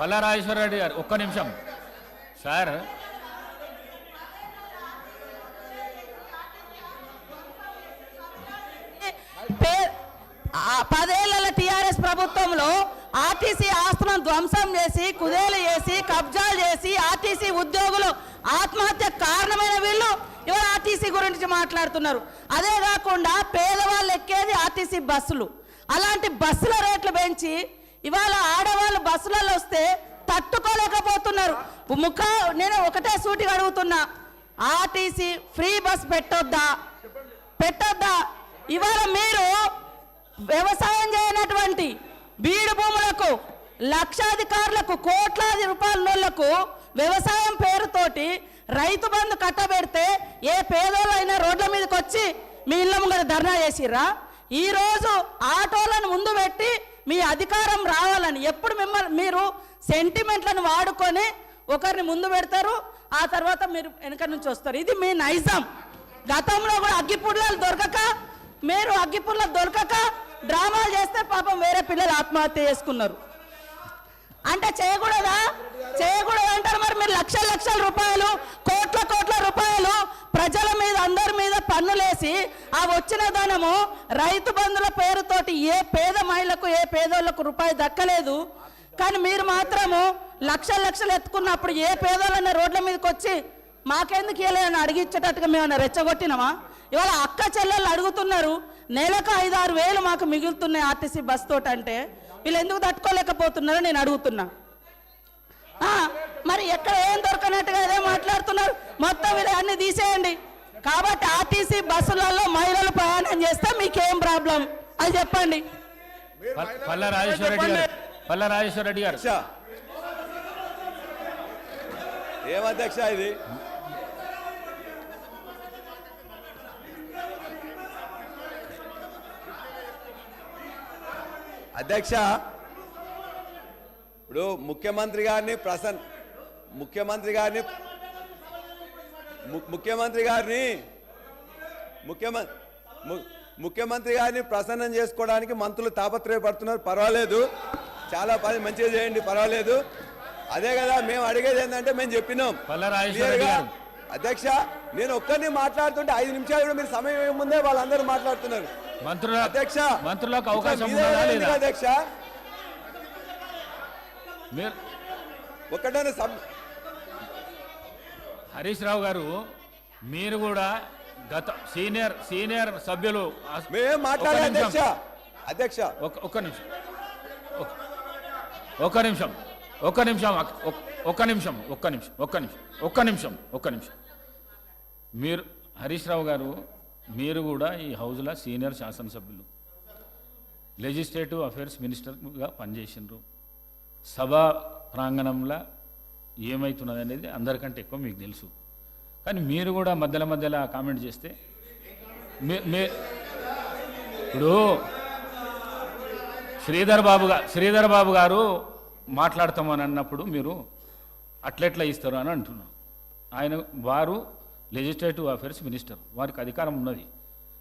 పల్లారాజేశ్వర రెడ్డి గారు ఒక్క నిమిషం. సార్. పే- పదేళ్ళ టిఆర్ఎస్ ప్రభుత్వంలో ఆర్టీసీ ఆస్తులను ధ్వంసం చేసి కుదేలు చేసి కబ్జాలు చేసి ఆర్టీసీ ఉద్యోగులు ఆత్మహత్య కారణమైన వీళ్ళు ఇవాళ ఆర్టీసీ గురించి మాట్లాడుతున్నారు. అదే కాకుండా పేదవాళ్ళు ఎక్కేది ఆర్టీసీ బస్సులు. అలాంటి బస్సుల రేట్లు పెంచి ఇవాళ ఆడవాళ్ళు వస్తే తట్టుకోలేకపోతున్నారు. ముఖ నేను ఒకటే సూటిగా అడుగుతున్నా. ఆర్టీసీ ఫ్రీ బస్ పెట్టొద్దా? పెట్టొద్దా? ఇవాళ మీరు వ్యవసాయం చేయనటువంటి బీడు భూములకు లక్షాధికారులకు కోట్లాది రూపాయల నోళ్ళకు వ్యవసాయం పేరుతోటి రైతు బంధు కట్టబెడితే ఏ పేదోళ్ళైనా రోడ్ల మీదకి వచ్చి మీ ఇళ్ళ ముంగర ధర్నా చేసిర్రా? ఈరోజు ఆటోలను ముందు పెట్టి మీ అధికారం రావాలని ఎప్పుడు మిమ్మల్ని మీరు సెంటిమెంట్లను వాడుకొని ఒకరిని ముందు పెడతారు ఆ తర్వాత మీరు వెనక నుంచి వస్తారు. ఇది మీ నైజం. గతంలో కూడా అగ్గిపుల్లలు దొరకక మీరు అగ్గిపుల్లలు దొరకక డ్రామాలు చేస్తే పాపం వేరే పిల్లలు ఆత్మహత్య చేసుకున్నారు. అంటే చేయకూడదా? చేయకూడదు అంటారు మరి మీరు లక్షల లక్షల రూపాయలు కోట్ల కోట్ల రూపాయలు ప్రజల మీద అందరి మీద పన్నులేసి ఆ వచ్చిన ధనము రైతు బంధుల పేరుతోటి ఏ పేద మహిళకు ఏ పేదోళ్ళకు రూపాయి దక్కలేదు. కానీ మీరు మాత్రము లక్షల లక్షలు ఎత్తుకున్నప్పుడు ఏ పేదోళ్ళన్న రోడ్ల మీదకి వచ్చి మాకెందుకు ఇవ్వలేదని అడిగించేటట్టుగా మేము రెచ్చగొట్టినామా? ఇవాళ అక్క చెల్లెళ్ళు అడుగుతున్నారు నెలకు ఐదు ఆరు వేలు మాకు మిగులుతున్నాయి ఆర్టీసీ బస్ తోటి అంటే వీళ్ళు ఎందుకు తట్టుకోలేకపోతున్నారో నేను అడుగుతున్నా. మరి ఎక్కడ ఏం దొరకనట్టుగా అదే మాట్లాడుతున్నారు? మొత్తం వీళ్ళు అన్ని తీసేయండి. కాబట్టి ఆర్టీసీ బస్సులలో మహిళలు ప్రయాణం చేస్తే మీకేం ప్రాబ్లం? అది చెప్పండి. పల్- పల్లా రాజేశ్వర రెడ్డి గారు పల్లా రాజేశ్వర రెడ్డి గారు. అధ్యక్ష ఏం అధ్యక్ష ఇది? అధ్యక్ష ఇప్పుడు ముఖ్యమంత్రి గారిని ప్రసన్ ముఖ్యమంత్రి గారిని ముఖ్యమంత్రి గారిని ముఖ్యమంత్రి ముఖ్యమంత్రి గారిని ప్రసన్నం చేసుకోవడానికి మంత్రులు తాపత్రయపడుతున్నారు. పర్వాలేదు. చాలా పని మంచిగా చేయండి పర్వాలేదు. అదే కదా మేము అడిగేది ఏంటంటే మేము చెప్పినాం. అధ్యక్ష నేను ఒక్కరిని మాట్లాడుతుంటే ఐదు నిమిషాలు కూడా మీరు సమయం ఏముందే వాళ్ళందరూ మాట్లాడుతున్నారు. మంత్రుల అధ్యక్ష మంత్రులకు అవకాశం మీదే అధ్యక్ష. సబ్ హరీష్ రావు గారు మీరు కూడా గత సీనియర్ సీనియర్ సభ్యులు. అధ్యక్ష. ఒక్క నిమిషం. ఒక్క- నిమిషం. ఒక్క నిమిషం ఒక్క నిమిషం ఒక్క నిమిషం ఒక్క నిమిషం ఒక్క నిమిషం ఒక్క నిమిషం. మీరు హరీష్ రావు గారు మీరు కూడా ఈ హౌజ్లో సీనియర్ శాసనసభ్యులు. లెజిస్లేటివ్ అఫైర్స్ మినిస్టర్గా పనిచేసినారు సభా ప్రాంగణంలో ఏమవుతున్నది అనేది అందరికంటే ఎక్కువ మీకు తెలుసు. కానీ మీరు కూడా మధ్యలో మధ్యలో కామెంట్ చేస్తే మీ- ఇప్పుడు శ్రీధర్ బాబు గారు శ్రీధర్ బాబు గారు మాట్లాడతామని అన్నప్పుడు మీరు అట్లెట్లా ఇస్తారు అని అంటున్నాను ఆయన వారు లెజిస్లేటివ్ అఫైర్స్ మినిస్టర్ వారికి అధికారం ఉన్నది.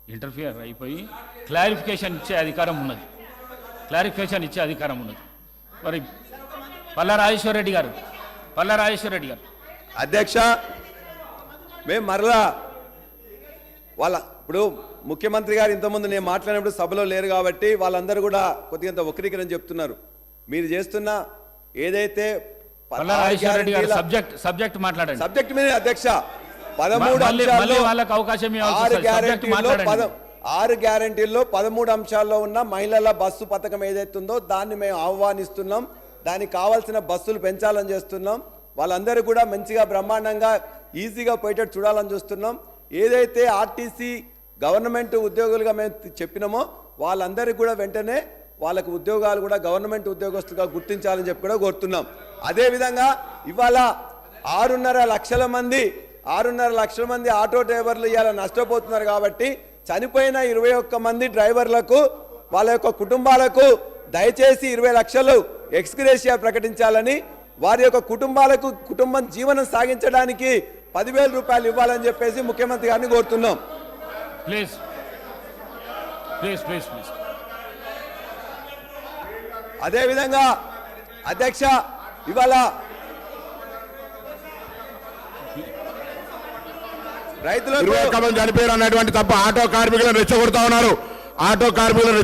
ఇంటర్ఫియర్ అయిపోయి క్లారిఫికేషన్ ఇచ్చే అధికారం ఉన్నది. క్లారిఫికేషన్ ఇచ్చే అధికారం ఉన్నది. మరి పల్లా రాజేశ్వర రెడ్డి గారు పల్లా రాజేశ్వర రెడ్డి గారు. అధ్యక్ష మేము మరలా వాళ్ళ ఇప్పుడు ముఖ్యమంత్రి గారు ఇంతకుముందు నేను మాట్లాడినప్పుడు సభలో లేరు కాబట్టి వాళ్ళందరూ కూడా కొద్దిగా వక్రీకరణ చెప్తున్నారు. మీరు చేస్తున్న ఏదైతే గ్యారంటీల- సబ్జెక్ట్ సబ్జెక్ట్ మాట్లాడండి. సబ్జెక్ట్ మీద అధ్యక్ష పదమూడు వాళ్ళకి అవకాశం ఆరు మాట్లాడండి. పద ఆరు గ్యారంటీల్లో పదమూడు అంశాల్లో ఉన్న మహిళల బస్సు పథకం ఏదైతే ఉందో దాన్ని మేము ఆహ్వానిస్తున్నాం. దానికి కావాల్సిన బస్సులు పెంచాలని చేస్తున్నాం. వాళ్ళందరూ కూడా మంచిగా బ్రహ్మాండంగా ఈజీగా పోయేటట్టు చూడాలని చూస్తున్నాం. ఏదైతే ఆర్టీసీ గవర్నమెంట్ ఉద్యోగులుగా మేము చెప్పినామో వాళ్ళందరికీ కూడా వెంటనే వాళ్ళకు ఉద్యోగాలు కూడా గవర్నమెంట్ ఉద్యోగస్తులుగా గుర్తించాలని చెప్పి కూడా కోరుతున్నాం. అదేవిధంగా ఇవాళ ఆరున్నర లక్షల మంది ఆరున్నర లక్షల మంది ఆటో డ్రైవర్లు ఇవాళ నష్టపోతున్నారు కాబట్టి చనిపోయిన ఇరవై ఒక్క మంది డ్రైవర్లకు వాళ్ళ యొక్క కుటుంబాలకు దయచేసి ఇరవై లక్షలు ఎక్స్గ్రేషియా ప్రకటించాలని వారి యొక్క కుటుంబాలకు కుటుంబం జీవనం సాగించడానికి పదివేల రూపాయలు ఇవ్వాలని చెప్పేసి ముఖ్యమంత్రి గారిని కోరుతున్నాం. ప్లీజ్ ప్లీజ్ ప్లీజ్ ప్లీజ్ అదేవిధంగా అధ్యక్ష ఇవాళ మంది చనిపోయారు అన్నటువంటి తప్ప ఆటో కార్మికులను రెచ్చగొడతా ఉన్నారు. ఆటో కార్మికులను రెచ్చ